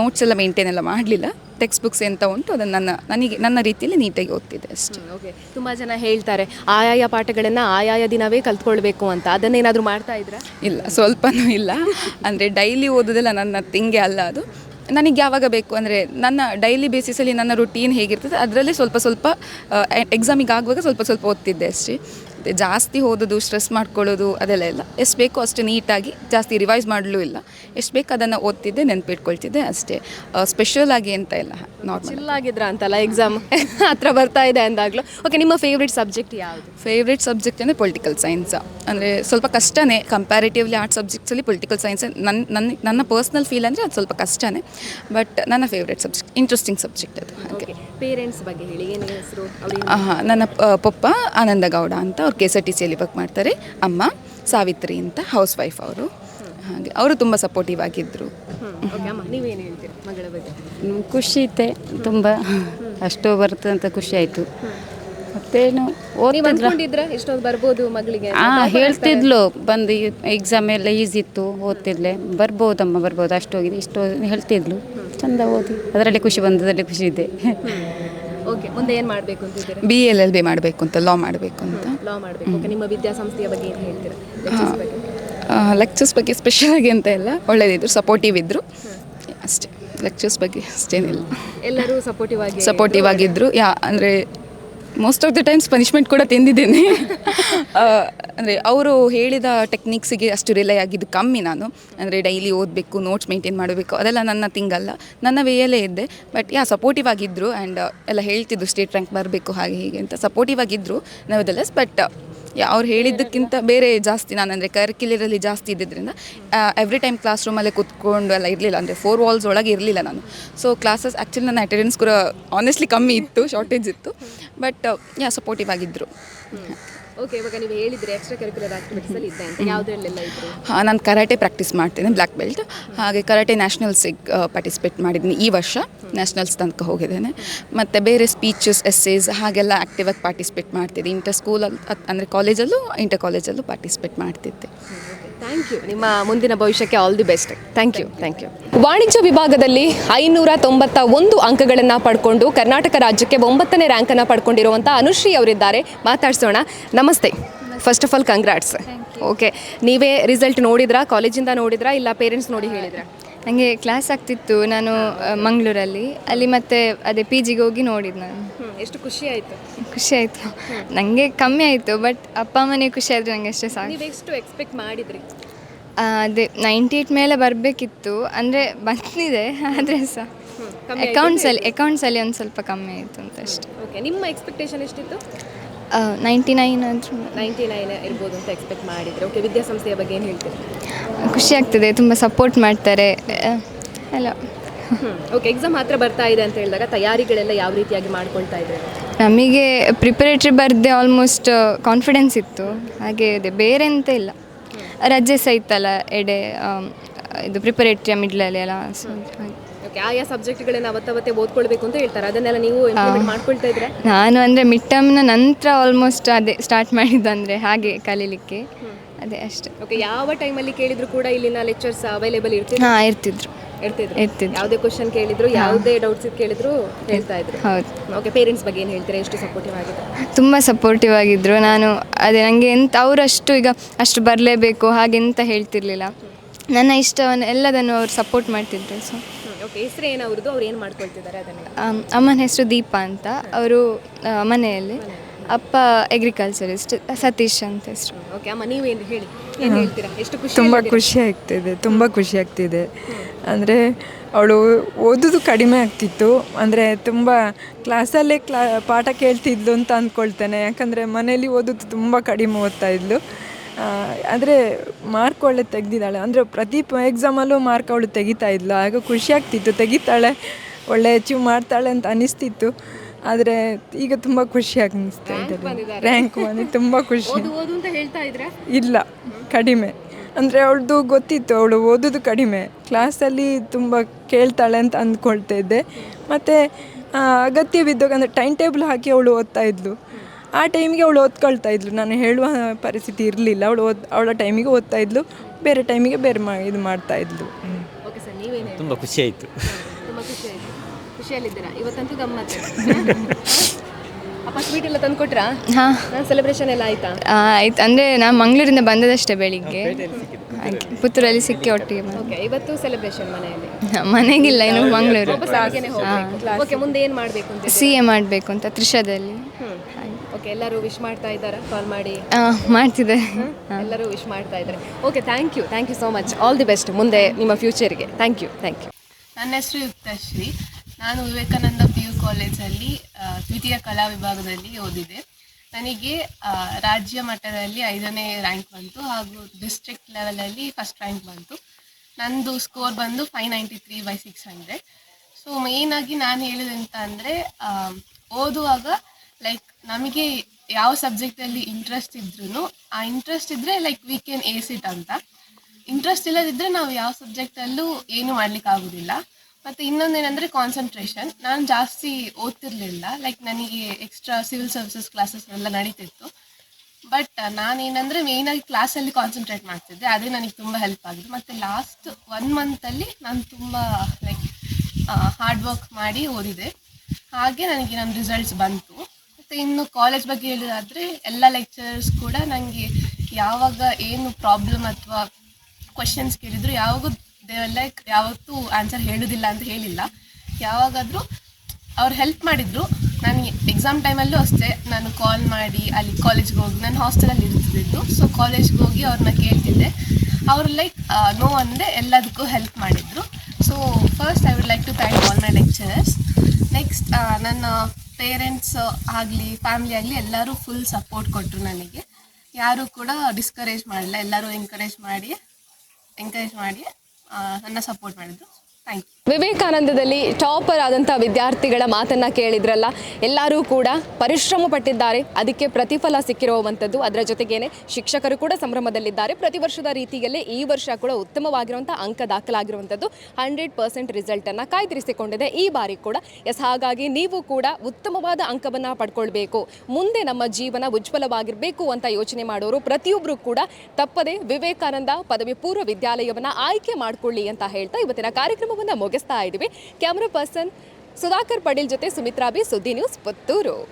ನೋಟ್ಸ್ ಎಲ್ಲ ಮೇಂಟೈನ್ ಎಲ್ಲ ಮಾಡಲಿಲ್ಲ. ಟೆಕ್ಸ್ಟ್ ಬುಕ್ಸ್ ಎಂತ ಉಂಟು ಅದನ್ನು ನನ್ನ ನನಗೆ ನನ್ನ ರೀತಿಯಲ್ಲಿ ನೀಟಾಗಿ ಓದ್ತಿದ್ದೆ ಅಷ್ಟೇ. ಓಕೆ ತುಂಬ ಜನ ಹೇಳ್ತಾರೆ ಆಯಾಯ ಪಾಠಗಳನ್ನು ಆಯಾಯ ದಿನವೇ ಕಲ್ತ್ಕೊಳ್ಬೇಕು ಅಂತ. ಅದನ್ನೇನಾದರೂ ಮಾಡ್ತಾ ಇದ್ರಾ? ಇಲ್ಲ ಸ್ವಲ್ಪನೂ ಇಲ್ಲ. ಅಂದರೆ ಡೈಲಿ ಓದೋದೆಲ್ಲ ನನ್ನ ತಿಂಗೆ ಅಲ್ಲ ಅದು. ನನಗೆ ಯಾವಾಗ ಬೇಕು ಅಂದರೆ ನನ್ನ ಡೈಲಿ ಬೇಸಿಸಲ್ಲಿ ನನ್ನ ರುಟೀನ್ ಹೇಗಿರ್ತದೆ ಅದರಲ್ಲಿ ಸ್ವಲ್ಪ ಸ್ವಲ್ಪ ಎಕ್ಸಾಮಿಗೆ ಆಗುವಾಗ ಸ್ವಲ್ಪ ಸ್ವಲ್ಪ ಓದ್ತಿದ್ದೆ ಅಷ್ಟೇ. ಮತ್ತೆ ಜಾಸ್ತಿ ಓದೋದು ಸ್ಟ್ರೆಸ್ ಮಾಡ್ಕೊಳ್ಳೋದು ಅದೆಲ್ಲ ಇಲ್ಲ. ಎಷ್ಟು ಬೇಕೋ ಅಷ್ಟು ನೀಟಾಗಿ ಜಾಸ್ತಿ ರಿವೈಸ್ ಮಾಡಲೂ ಇಲ್ಲ. ಎಷ್ಟು ಬೇಕು ಅದನ್ನು ಓದ್ತಿದ್ದೆ ನೆನಪಿಟ್ಕೊಳ್ತಿದ್ದೆ ಅಷ್ಟೇ. ಸ್ಪೆಷಲ್ ಆಗಿ ಅಂತ ಇಲ್ಲ ನಾರ್ಮಲ್ ಚಿಲ್ಲ ಆಗಿದ್ರ ಅಂತಲ್ಲ ಎಕ್ಸಾಮ್ ಹತ್ರ ಬರ್ತಾ ಇದೆ ಅಂದಾಗಲೂ. ಓಕೆ ನಿಮ್ಮ ಫೇವ್ರೆಟ್ ಸಬ್ಜೆಕ್ಟ್ ಯಾವುದು? ಫೇವ್ರೆಟ್ ಸಬ್ಜೆಕ್ಟ್ ಅಂದರೆ ಪೊಲಿಟಿಕಲ್ ಸೈನ್ಸ್ ಅಂದರೆ ಸ್ವಲ್ಪ ಕಷ್ಟನೇ ಕಂಪ್ಯಾರಿಟಿವ್ಲಿ ಆರ್ಟ್ ಸಬ್ಜೆಕ್ಟ್ಸಲ್ಲಿ ಪೊಲಿಟಿಕಲ್ ಸೈನ್ಸ್ ನನ್ನ ನನ್ನ ನನ್ನ ಪರ್ಸ್ನಲ್ ಫೀಲ್ ಅಂದರೆ ಅದು ಸ್ವಲ್ಪ ಕಷ್ಟನೇ. ಬಟ್ ನನ್ನ ಫೇವ್ರೆಟ್ ಸಬ್ಜೆಕ್ಟ್ ಇಂಟ್ರೆಸ್ಟಿಂಗ್ ಸಬ್ಜೆಕ್ಟ್ ಅದು. ಹಾಗೆ. ಪೇರೆಂಟ್ಸ್ ಬಗ್ಗೆ ಹೇಳಿ ಏನು ಹೆಸರು? ಹಾಂ ನನ್ನ ಪಪ್ಪ ಆನಂದ ಗೌಡ ಅಂತ ಅವ್ರು ಕೆ ಎಸ್ ಆರ್ ಟಿ ಸಿಯಲ್ಲಿ ವರ್ಕ್ ಮಾಡ್ತಾರೆ. ಅಮ್ಮ ಸಾವಿತ್ರಿ ಅಂತ ಹೌಸ್ ವೈಫ್ ಅವರು. ಹಾಗೆ ಅವರು ತುಂಬ ಸಪೋರ್ಟಿವ್ ಆಗಿದ್ದರು ಓಕೆ ಅಮ್ಮ ನೀವೇನು ಹೇಳ್ತೀರಿ ಮಗಳ ಬಗ್ಗೆ? ಖುಷಿ ಇತ್ತೆ ತುಂಬ. ಅಷ್ಟು ಬರ್ತದೆ ಅಂತ ಖುಷಿ ಆಯಿತು. ಮತ್ತೇನು? ನೀವು ಬರ್ಬೋದು ಮಗಳಿಗೆ ಅಂತ? ಹಾಂ ಹೇಳ್ತಿದ್ಲು. ಬಂದು ಎಕ್ಸಾಮ್ ಎಲ್ಲ ಈಸಿ ಇತ್ತು ಓದ್ತಿದ್ಲೆ. ಬರ್ಬೋದಮ್ಮ ಬರ್ಬೋದು. ಅಷ್ಟು ಹೋಗಿದೆ. ಇಷ್ಟು ಹೇಳ್ತಿದ್ಲು. ಚಂದ ಓದಿ. ಅದರಲ್ಲಿ ಖುಷಿ ಬಂದದಲ್ಲಿ ಖುಷಿ ಇದೆ. ಓಕೆ ಮುಂದೆ ಏನು ಮಾಡಬೇಕು ಅಂತ ಬಿ ಎಲ್ ಎಲ್ ಬಿ ಮಾಡಬೇಕು ಅಂತ ಲಾ ಮಾಡಬೇಕು ಅಂತ. ಲಾ ಮಾಡಬೇಕು. ಓಕೆ ನಿಮ್ಮ ವಿದ್ಯಾಸಂಸ್ಥೆಯ ಬಗ್ಗೆ ಏನು ಹೇಳ್ತೀರಾ? lectures ಬಗ್ಗೆ. ಲೆಕ್ಚರ್ಸ್ ಬಗ್ಗೆ ಸ್ಪೆಷಲ್ ಆಗಿ ಅಂತ ಇಲ್ಲ. ಒಳ್ಳೇದಿದ್ರು ಸಪೋರ್ಟಿವ್ ಇದ್ದರು ಅಷ್ಟೇ. ಲೆಕ್ಚರ್ಸ್ ಬಗ್ಗೆ ಅಷ್ಟೇನಿಲ್ಲ. ಎಲ್ಲರೂ ಸಪೋರ್ಟಿವ್ ಆಗಿ ಸಪೋರ್ಟಿವ್ ಆಗಿದ್ರು. ಯಾ ಅಂದರೆ most of the times punishment ಕೂಡ ತಿಂದಿದ್ದೇನೆ. ಅಂದರೆ ಅವರು ಹೇಳಿದ ಟೆಕ್ನಿಕ್ಸಿಗೆ ಅಷ್ಟು ರಿಲೈ ಆಗಿದ್ದು ಕಮ್ಮಿ ನಾನು. ಅಂದರೆ ಡೈಲಿ ಓದಬೇಕು ನೋಟ್ಸ್ ಮೇಂಟೈನ್ ಮಾಡಬೇಕು, ಅದೆಲ್ಲ ನನ್ನ ತಿಂಗಲ್ಲ. ನನ್ನ ವೇಯಲ್ಲೇ ಇದ್ದೆ. ಬಟ್ ಯಾ ಸಪೋರ್ಟಿವ್ ಆಗಿದ್ದರು ಆ್ಯಂಡ್ ಎಲ್ಲ ಹೇಳ್ತಿದ್ರು ಸ್ಟೇಟ್ ರ್ಯಾಂಕ್ ಬರಬೇಕು ಹಾಗೆ ಹೀಗೆ ಅಂತ. ಸಪೋರ್ಟಿವ್ ಆಗಿದ್ದರು ನೆವದಲೆಸ್ ಬಟ್ ಅವ್ರು ಹೇಳಿದ್ದಕ್ಕಿಂತ ಬೇರೆ ಜಾಸ್ತಿ ನಾನು ಅಂದರೆ ಕರ್ಕ್ಯುಲರಲ್ಲಿ ಜಾಸ್ತಿ ಇದ್ದಿದ್ದರಿಂದ ಎವ್ರಿ ಟೈಮ್ ಕ್ಲಾಸ್ ರೂಮಲ್ಲೇ ಕುತ್ಕೊಂಡು ಎಲ್ಲ ಇರಲಿಲ್ಲ, ಅಂದರೆ ಫೋರ್ ವಾಲ್ಸ್ ಒಳಗೆ ಇರಲಿಲ್ಲ ನಾನು. ಸೊ ಕ್ಲಾಸಸ್ ಆ್ಯಕ್ಚುಲಿ ನನ್ನ ಅಟೆಂಡೆನ್ಸ್ ಕೂಡ ಆನೆಸ್ಟ್ಲಿ ಕಮ್ಮಿ ಇತ್ತು ಶಾರ್ಟೇಜ್ ಇತ್ತು. ಬಟ್ ಯಾ ಸಪೋರ್ಟಿವ್ ಆಗಿದ್ದರು ಓಕೆ ಇವಾಗ ನೀವು ಹೇಳಿದ್ರೆ ಎಕ್ಸ್ಟ್ರಾ ಕರಿಕ್ಯುಲರ್ ಆಕ್ಟಿವಿಟೀಸ್ ಅಲ್ಲಿ ಇದ್ದೆ ಅಂತ. ಯಾವುದ್ರಲ್ಲೆಲ್ಲ ಇದ್ರು? ಹಾಂ ನಾನು ಕರಾಟೆ ಪ್ರಾಕ್ಟೀಸ್ ಮಾಡ್ತೇನೆ ಬ್ಲ್ಯಾಕ್ ಬೆಲ್ಟ್ ಹಾಗೆ ಕರಾಟೆ ನ್ಯಾಷನಲ್ಸಿಗೆ ಪಾರ್ಟಿಸಿಪೇಟ್ ಮಾಡಿದ್ದೀನಿ ಈ ವರ್ಷ. ನ್ಯಾಷನಲ್ಸ್ ತನಕ ಹೋಗಿದ್ದೇನೆ. ಮತ್ತು ಬೇರೆ ಸ್ಪೀಚಸ್ ಎಸ್ಸೇಸ್ ಹಾಗೆಲ್ಲ ಆ್ಯಕ್ಟಿವಾಗಿ ಪಾರ್ಟಿಸಿಪೇಟ್ ಮಾಡ್ತಿದ್ದೆ. ಇಂಟರ್ ಸ್ಕೂಲಲ್ಲಿ ಅಂದರೆ ಕಾಲೇಜಲ್ಲೂ ಇಂಟರ್ ಕಾಲೇಜಲ್ಲೂ ಪಾರ್ಟಿಸಿಪೇಟ್ ಮಾಡ್ತಿದ್ದೆ. ಥ್ಯಾಂಕ್ ಯು ನಿಮ್ಮ ಮುಂದಿನ ಭವಿಷ್ಯಕ್ಕೆ all the best thank you thank you ವಾಣಿಜ್ಯ ವಿಭಾಗದಲ್ಲಿ ಐನೂರ ತೊಂಬತ್ತ ಒಂದು ಅಂಕಗಳನ್ನು ಪಡ್ಕೊಂಡು ಕರ್ನಾಟಕ ರಾಜ್ಯಕ್ಕೆ ಒಂಬತ್ತನೇ ರ್ಯಾಂಕನ್ನು ಪಡ್ಕೊಂಡಿರುವಂಥ ಅನುಶ್ರೀ ಅವರಿದ್ದಾರೆ. ಮಾತಾಡ್ಸೋಣ. ನಮಸ್ತೆ. First of all congrats okay ನೀವೇ ರಿಸಲ್ಟ್ ನೋಡಿದ್ರಾ? ಕಾಲೇಜಿಂದ ನೋಡಿದ್ರಾ? ಇಲ್ಲ ಪೇರೆಂಟ್ಸ್ ನೋಡಿ ಹೇಳಿದ್ರಾ? ನನಗೆ ಕ್ಲಾಸ್ ಆಗ್ತಿತ್ತು ನಾನು ಮಂಗಳೂರಲ್ಲಿ. ಅಲ್ಲಿ ಮತ್ತೆ ಅದೇ ಪಿ ಜಿಗೆ ಹೋಗಿ ನೋಡಿದ್ದು ನಾನು. ಎಷ್ಟು ಖುಷಿ ಆಯಿತು? ಖುಷಿ ಆಯಿತು. ನನಗೆ ಕಮ್ಮಿ ಆಯಿತು ಬಟ್ ಅಪ್ಪ ಅಮ್ಮನಿಗೆ ಖುಷಿ ಆದರೆ ನನಗೆ ಅಷ್ಟೇ ಸಾಕು. ನೀವು ಎಷ್ಟು ಎಕ್ಸ್ಪೆಕ್ಟ್ ಮಾಡಿದ್ರಿ? ಅದೇ ನೈಂಟಿ ಏಯ್ಟ್ ಮೇಲೆ ಬರಬೇಕಿತ್ತು ಅಂದರೆ ಬಂದಿದೆ ಆದರೆ ಸಹ ಅಕೌಂಟ್ಸಲ್ಲಿ ಅಕೌಂಟ್ಸಲ್ಲಿ ಒಂದು ಸ್ವಲ್ಪ ಕಮ್ಮಿ ಆಯಿತು ಅಂತ ಅಷ್ಟೇ. ಓಕೆ ನಿಮ್ಮ ಎಕ್ಸ್ಪೆಕ್ಟೇಷನ್ ಎಷ್ಟಿತ್ತು? ನೈಂಟಿ ನೈನ್ ಆದರೂ ನೈಂಟಿ ನೈನ್ ಇರ್ಬೋದು ಅಂತ ಎಕ್ಸ್ಪೆಕ್ಟ್ ಮಾಡಿದರೆ. ಓಕೆ ವಿದ್ಯಾಸಂಸ್ಥೆಯ ಬಗ್ಗೆ ಏನು ಹೇಳ್ತೀರಿ? ಖುಷಿ ಆಗ್ತದೆ ತುಂಬ ಸಪೋರ್ಟ್ ಮಾಡ್ತಾರೆ. ಅಲ್ಲ ಓಕೆ ಎಕ್ಸಾಮ್ ಹತ್ರ ಬರ್ತಾ ಇದೆ ಅಂತ ಹೇಳಿದಾಗ ತಯಾರಿಗಳೆಲ್ಲ ಯಾವ ರೀತಿಯಾಗಿ ಮಾಡ್ಕೊಳ್ತಾ ಇದ್ದಾರೆ? ನಮಗೆ ಪ್ರಿಪರೇಟ್ರಿ ಬರದೆ ಆಲ್ಮೋಸ್ಟ್ ಕಾನ್ಫಿಡೆನ್ಸ್ ಇತ್ತು. ಹಾಗೆ ಇದೆ ಬೇರೆ ಇಲ್ಲ. ರಜೆ ಸಹ ಇತ್ತಲ್ಲ ಎಡೆ ಇದು ಪ್ರಿಪರೇಟ್ರಿಯ ಮಿಡ್ಲಲ್ಲಿ ಅಲ್ಲ ಸೊ ಹಾಗೆ. ಓಕೆ ಯಾವ ಸಬ್ಜೆಕ್ಟ್ಗಳನ್ನ ಅವತ್ತವತ್ತೇ ಓದ್ಕೊಳ್ಬೇಕು ಅಂತ ಹೇಳ್ತಾರೆ. ಅದನ್ನೆಲ್ಲ ನೀವು ಮಾಡ್ಕೊಳ್ತಾ ಇದ್ರೆ? ನಾನು ಅಂದ್ರೆ ಮಿಡ್ ಟರ್ಮ್ನ ನಂತರ ಆಲ್ಮೋಸ್ಟ್ ಅದೇ ಸ್ಟಾರ್ಟ್ ಮಾಡಿದ್ದಂದರೆ ಹಾಗೆ ಕಲೀಲಿಕ್ಕೆ. ಅದೇ ಅಷ್ಟೇ. ಓಕೆ ಯಾವ ಟೈಮಲ್ಲಿ ಕೇಳಿದ್ರು ಕೂಡ ಇಲ್ಲಿನ ಲೆಕ್ಚರ್ಸ್ ಅವೈಲೇಬಲ್ ಇರ್ತಿದ್ರು? ಹಾಂ ಇರ್ತಿದ್ರು. ಇರ್ತಿದ್ರು? ಇರ್ತಿದ್ರು. ಯಾವುದೇ ಕ್ವಶನ್ ಕೇಳಿದ್ರು ಯಾವುದೇ ಡೌಟ್ಸ್ ಕೇಳಿದ್ರು ಹೇಳ್ತಾ ಇದ್ರು. ಹೌದು. ಓಕೆ ಪೇರೆಂಟ್ಸ್ ಬಗ್ಗೆ ಏನು ಹೇಳ್ತೀರಾ? ಎಷ್ಟು ಸಪೋರ್ಟಿವ್ ಆಗಿದೆ ತುಂಬ ಸಪೋರ್ಟಿವ್ ಆಗಿದ್ರು. ನಾನು ಅದೇ ನನಗೆ ಎಂತ ಅವರಷ್ಟು ಈಗ ಅಷ್ಟು ಬರಲೇಬೇಕು ಹಾಗೆ ಎಂತ ಹೇಳ್ತಿರ್ಲಿಲ್ಲ. ನನ್ನ ಇಷ್ಟವನ್ನು ಎಲ್ಲದನ್ನು ಅವ್ರು ಸಪೋರ್ಟ್ ಮಾಡ್ತಿದ್ರು ಸೊ ಓಕೆ ಹೆಸರು ಏನು ಅವ್ರದ್ದು ಅವ್ರು ಏನು ಮಾಡ್ಕೊಳ್ತಿದ್ದಾರೆ ಅದನ್ನೆಲ್ಲ? ಅಮ್ಮನ ಹೆಸರು ದೀಪ ಅಂತ. ಅವರು ಮನೆಯಲ್ಲಿ. ಅಪ್ಪ ಅಗ್ರಿಕಲ್ಚರಿಸ್ಟ್ ಸತೀಶ್ ಅಂತ ಹೆಸರು. ಓಕೆ. ಅಮ್ಮ ನೀವೇನು ಹೇಳಿ? ಏನು ಹೇಳ್ತೀರಾ? ಎಷ್ಟು ಖುಷಿ ತುಂಬ ಖುಷಿ ಆಗ್ತಿದೆ ತುಂಬ ಖುಷಿ ಆಗ್ತಿದೆ. ಅಂದರೆ ಅವಳು ಓದೋದು ಕಡಿಮೆ ಆಗ್ತಿತ್ತು. ಅಂದರೆ ತುಂಬ ಕ್ಲಾಸಲ್ಲೇ ಕ್ಲಾ ಪಾಠ ಕೇಳ್ತಿದ್ಲು ಅಂತ ಅಂದ್ಕೊಳ್ತೇನೆ ಯಾಕಂದರೆ ಮನೇಲಿ ಓದೋದು ತುಂಬ ಕಡಿಮೆ ಓದ್ತಾ ಇದ್ಲು. ಆದರೆ ಮಾರ್ಕ್ ಒಳ್ಳೆ ತೆಗ್ದಿದ್ದಾಳೆ. ಅಂದರೆ ಪ್ರತಿ ಎಕ್ಸಾಮಲ್ಲೂ ಮಾರ್ಕ್ ಅವಳು ತೆಗಿತಾ ಇದ್ಲು. ಆಗ ಖುಷಿ ಆಗ್ತಿತ್ತು. ತೆಗಿತಾಳೆ. ಒಳ್ಳೆ ಅಚೀವ್ ಮಾಡ್ತಾಳೆ ಅಂತ ಅನಿಸ್ತಿತ್ತು. ಆದರೆ ಈಗ ತುಂಬ ಖುಷಿಯಾಗಿ ಅನ್ನಿಸ್ತಾ ಇದೆ ರ್ಯಾಂಕ್ ಬಂದು ತುಂಬ ಖುಷಿ. ಇಲ್ಲ. ಕಡಿಮೆ. ಅಂದರೆ ಅವಳದು ಗೊತ್ತಿತ್ತು. ಅವಳು ಓದೋದು ಕಡಿಮೆ. ಕ್ಲಾಸಲ್ಲಿ ತುಂಬ ಕೇಳ್ತಾಳೆ ಅಂತ ಅಂದ್ಕೊಳ್ತಾ ಇದ್ದೆ. ಮತ್ತು ಅಗತ್ಯವಿದ್ದಾಗ ಅಂದರೆ ಟೈಮ್ ಟೇಬಲ್ ಹಾಕಿ ಅವಳು ಓದ್ತಾ ಇದ್ಲು. ಆ ಟೈಮಿಗೆ ಅವಳು ಓದ್ಕೊಳ್ತಾ ಇದ್ಳು ನಾನು ಹೇಳುವ ಪರಿಸ್ಥಿತಿ ಇರಲಿಲ್ಲ. ಅವಳು ಓದ್ ಅವಳ ಟೈಮಿಗೆ ಓದ್ತಾ ಇದ್ಲು. ಬೇರೆ ಟೈಮಿಗೆ ಬೇರೆ ಮಾ ಇದು ಮಾಡ್ತಾ ಇದ್ಲು. ಓಕೆ ಸರ್ ನೀವೇನು ತುಂಬ ಖುಷಿ ಆಯಿತು. ತುಂಬ ಖುಷಿ ಆಯಿತು. ಖುಷಿಯಲ್ಲಿದ್ದೀರಾ? ಇವತ್ತಂತೂ ಗಮ್ಮತ್ತು. ಅಪ್ಪ ಸ್ವೀಟ್ ಎಲ್ಲ ತಂದು ಕೊಟ್ರಾ ಹಾಂ ಸೆಲೆಬ್ರೇಷನ್ ಎಲ್ಲ ಆಯ್ತಾ? ಆಯ್ತು. ಅಂದರೆ ನಾನು ಮಂಗಳೂರಿಂದ ಬಂದದಷ್ಟೇ ಬೆಳಿಗ್ಗೆ. ಹಾಗೆ ಪುತ್ತೂರಲ್ಲಿ. ಸಿಕ್ಕಿ ಒಟ್ಟಿಗೆ ಓಕೆ ಇವತ್ತು ಸೆಲೆಬ್ರೇಷನ್ ಮನೆಯಲ್ಲಿ? ಮನೆಗಿಲ್ಲ ಇನ್ನು ಮಂಗಳೂರು. ಓಕೆ ಮುಂದೆ ಏನು ಮಾಡಬೇಕು ಅಂತ ಸಿ ಎ ಮಾಡಬೇಕು ಅಂತ ತ್ರಿಷಾದಲ್ಲಿ ಓಕೆ ಎಲ್ಲರೂ ವಿಶ್ ಮಾಡ್ತಾ ಇದ್ದಾರೆ? ಕಾಲ್ ಮಾಡಿ. ಆ, ಮಾಡ್ತಿದ್ದೆ. ಎಲ್ಲರೂ ವಿಶ್ ಮಾಡ್ತಾ ಇದ್ದಾರೆ. Okay thank you thank you so much all the best ಮುಂದೆ ನಿಮ್ಮ ಫ್ಯೂಚರ್ಗೆ ಥ್ಯಾಂಕ್ ಯು ಥ್ಯಾಂಕ್ ಯು ನನ್ನ ಹೆಸರು ಯುಕ್ತಶ್ರೀ. ನಾನು ವಿವೇಕಾನಂದ ಪಿ ಯು ಕಾಲೇಜಲ್ಲಿ ದ್ವಿತೀಯ ಕಲಾ ವಿಭಾಗದಲ್ಲಿ ಓದಿದೆ. ನನಗೆ ರಾಜ್ಯ ಮಟ್ಟದಲ್ಲಿ ಐದನೇ ರ್ಯಾಂಕ್ ಬಂತು ಹಾಗೂ ಡಿಸ್ಟ್ರಿಕ್ಟ್ ಲೆವೆಲಲ್ಲಿ ಫಸ್ಟ್ ರ್ಯಾಂಕ್ ಬಂತು. ನಂದು ಸ್ಕೋರ್ ಬಂದು five ninety three by six hundred so ಮೇಯ್ನಾಗಿ ನಾನು ಹೇಳೋದಂತ ಅಂದರೆ ಓದುವಾಗ ಲೈಕ್ ನಮಗೆ ಯಾವ ಸಬ್ಜೆಕ್ಟಲ್ಲಿ ಇಂಟ್ರೆಸ್ಟ್ ಇದ್ರೂ ಆ ಇಂಟ್ರೆಸ್ಟ್ ಇದ್ದರೆ like we can ace it ಅಂತ. ಇಂಟ್ರೆಸ್ಟ್ ಇಲ್ಲದಿದ್ದರೆ ನಾವು ಯಾವ ಸಬ್ಜೆಕ್ಟಲ್ಲೂ ಏನು ಮಾಡ್ಲಿಕ್ಕೆ ಆಗೋದಿಲ್ಲ. ಮತ್ತು ಇನ್ನೊಂದೇನೆಂದರೆ ಕಾನ್ಸಂಟ್ರೇಷನ್ ನಾನು ಜಾಸ್ತಿ ಓದ್ತಿರ್ಲಿಲ್ಲ. ಲೈಕ್ ನನಗೆ ಎಕ್ಸ್ಟ್ರಾ ಸಿವಿಲ್ ಸರ್ವಿಸಸ್ ಕ್ಲಾಸಸ್ ಎಲ್ಲ ನಡೀತಿತ್ತು. ಬಟ್ ನಾನೇನಂದರೆ ಮೇಯ್ನಾಗಿ ಕ್ಲಾಸಲ್ಲಿ ಕಾನ್ಸಂಟ್ರೇಟ್ ಮಾಡ್ತಿದ್ದೆ. ಅದೇ ನನಗೆ ತುಂಬ ಹೆಲ್ಪ್ ಆಗಿದೆ ಮತ್ತು ಲಾಸ್ಟ್ ಒನ್ ಮಂತಲ್ಲಿ ನಾನು ತುಂಬ ಲೈಕ್ ಹಾರ್ಡ್ ವರ್ಕ್ ಮಾಡಿ ಓದಿದೆ. ಹಾಗೆ ನನಗೆ ನನ್ನ ರಿಸಲ್ಟ್ಸ್ ಬಂತು. ಮತ್ತು ಇನ್ನು ಕಾಲೇಜ್ ಬಗ್ಗೆ ಹೇಳೋದಾದರೆ ಎಲ್ಲ ಲೆಕ್ಚರರ್ಸ್ ಕೂಡ ನನಗೆ ಯಾವಾಗ ಏನು ಪ್ರಾಬ್ಲಮ್ ಅಥವಾ ಕ್ವಶನ್ಸ್ ಕೇಳಿದ್ರು ಯಾವಾಗೂ ದೇ ಲೈಕ್ ಯಾವತ್ತೂ ಆನ್ಸರ್ ಹೇಳೋದಿಲ್ಲ ಅಂತ ಹೇಳಿಲ್ಲ. ಯಾವಾಗಾದರೂ ಅವ್ರು ಹೆಲ್ಪ್ ಮಾಡಿದ್ರು. ನಾನು ಎಕ್ಸಾಮ್ ಟೈಮಲ್ಲೂ ಅಷ್ಟೇ ನಾನು ಕಾಲ್ ಮಾಡಿ ಅಲ್ಲಿ ಕಾಲೇಜ್ಗೆ ಹೋಗಿ ನಾನು ಹಾಸ್ಟೆಲಲ್ಲಿ ಇರ್ತಿದ್ದು. ಸೊ ಕಾಲೇಜ್ಗೆ ಹೋಗಿ ಅವ್ರನ್ನ ಕೇಳ್ತಿದ್ದೆ. ಅವರು ಲೈಕ್ ನೋ ಅಂದರೆ ಎಲ್ಲದಕ್ಕೂ ಹೆಲ್ಪ್ ಮಾಡಿದರು. So first I would like to thank all my lecturers next ನನ್ನ ಪೇರೆಂಟ್ಸ್ ಆಗಲಿ ಫ್ಯಾಮಿಲಿ ಆಗಲಿ ಎಲ್ಲರೂ ಫುಲ್ ಸಪೋರ್ಟ್ ಕೊಟ್ಟರು ನನಗೆ. ಯಾರೂ ಕೂಡ ಡಿಸ್ಕರೇಜ್ ಮಾಡಲಿಲ್ಲ. ಎಲ್ಲರೂ ಎನ್ಕರೇಜ್ ಮಾಡಿ ಎನ್ಕರೇಜ್ ಮಾಡಿ ನನ್ನ ಸಪೋರ್ಟ್ ಮಾಡಿದ್ರು. ಥ್ಯಾಂಕ್ ಯು ವಿವೇಕಾನಂದದಲ್ಲಿ ಟಾಪರ್ ಆದಂಥ ವಿದ್ಯಾರ್ಥಿಗಳ ಮಾತನ್ನ ಕೇಳಿದ್ರಲ್ಲ, ಎಲ್ಲರೂ ಕೂಡ ಪರಿಶ್ರಮ ಪಟ್ಟಿದ್ದಾರೆ. ಅದಕ್ಕೆ ಪ್ರತಿಫಲ ಸಿಕ್ಕಿರುವಂಥದ್ದು. ಅದರ ಜೊತೆಗೇನೆ ಶಿಕ್ಷಕರು ಕೂಡ ಸಂಭ್ರಮದಲ್ಲಿದ್ದಾರೆ. ಪ್ರತಿ ವರ್ಷದ ರೀತಿಯಲ್ಲೇ ಈ ವರ್ಷ ಕೂಡ ಉತ್ತಮವಾಗಿರುವಂಥ ಅಂಕ ದಾಖಲಾಗಿರುವಂಥದ್ದು. ಹಂಡ್ರೆಡ್ ಪರ್ಸೆಂಟ್ ರಿಸಲ್ಟನ್ನು ಕಾಯ್ದಿರಿಸಿಕೊಂಡಿದೆ. ಈ ಬಾರಿ ಕೂಡ ಎಸ್, ಹಾಗಾಗಿ ನೀವು ಕೂಡ ಉತ್ತಮವಾದ ಅಂಕವನ್ನು ಪಡ್ಕೊಳ್ಬೇಕು. ಮುಂದೆ ನಮ್ಮ ಜೀವನ ಉಜ್ವಲವಾಗಿರಬೇಕು ಅಂತ ಯೋಚನೆ ಮಾಡೋರು ಪ್ರತಿಯೊಬ್ಬರು ಕೂಡ ತಪ್ಪದೆ ವಿವೇಕಾನಂದ ಪದವಿ ಪೂರ್ವ ವಿದ್ಯಾಲಯವನ್ನು ಆಯ್ಕೆ ಮಾಡಿಕೊಳ್ಳಿ ಅಂತ ಹೇಳ್ತಾ ಇವತ್ತಿನ ಕಾರ್ಯಕ್ರಮವನ್ನು ಮುಗಿಸ್ತಾ ಇದ್ದೀವಿ. ಕ್ಯಾಮ್ರಾ ಪರ್ಸನ್ ಸುಧಾಕರ್ ಪಡೀಲ್ ಜೊತೆ ಸುಮಿತ್ರಾ ಬಿ ಸುದ್ದಿ ನ್ಯೂಸ್ ಪುತ್ತೂರು.